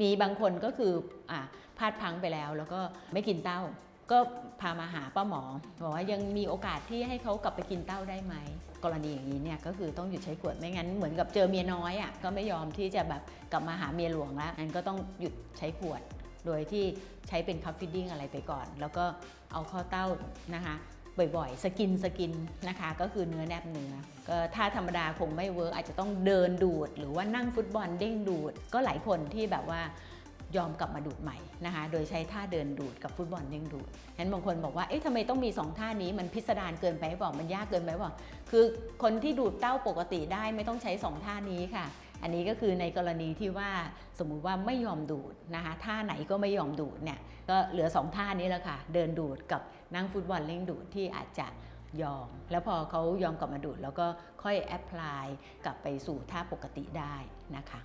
มีบางคนก็คืออ่าพลาดพลังไปแล้ว แล้วก็ไม่กินเต้า ก็พามาหาป้าหมอบอกว่ายังมีโอกาสที่ให้เขากลับไปกินเต้าได้ไหมกรณีอย่างนี้เนี่ยก็คือต้องหยุดใช้ขวดไม่งั้นเหมือนกับเจอเมียน้อยอะก็ไม่ยอมที่จะแบบกลับมาหาเมียหลวงแล้วงั้นก็ต้องหยุดใช้ขวด โดยที่ใช้เป็นคัพฟิดดิ้งอะไรไปก่อน แล้วก็เอาข้าเต้านะคะ บ่อยๆ สกินสกินนะคะ ก็คือเนื้อแนบเนื้อก็ถ้าธรรมดาคงไม่เวิร์กอาจจะต้องเดินดูด หรือว่านั่งฟุตบอลเด้งดูด ก็หลายคนที่แบบว่ายอมกลับมาดูดใหม่นะคะ โดยใช้ท่าเดินดูดกับฟุตบอลเด้งดูดฉะนั้นบางคนบอกว่า เอ๊ะทำไมต้องมีสองท่านี้ มันพิสดารเกินไปหรือเปล่ามันยากเกินไปหรือเปล่าคือคนที่ดูดเต้าปกติได้ไม่ต้องใช้สองท่านี้ค่ะ อันนี้ก็คือในกรณีที่ว่าสมมุติว่าไม่ยอมดูดนะคะท่าไหนก็ไม่ยอมดูดเนี่ยก็เหลือสองท่านี้แล้วค่ะ เดินดูดกับนั่งฟุตบอลเล่งดูดที่อาจจะยอม แล้วพอเขายอมกลับมาดูด แล้วก็ค่อยแอพพลายกลับไปสู่ท่าปกติได้นะคะ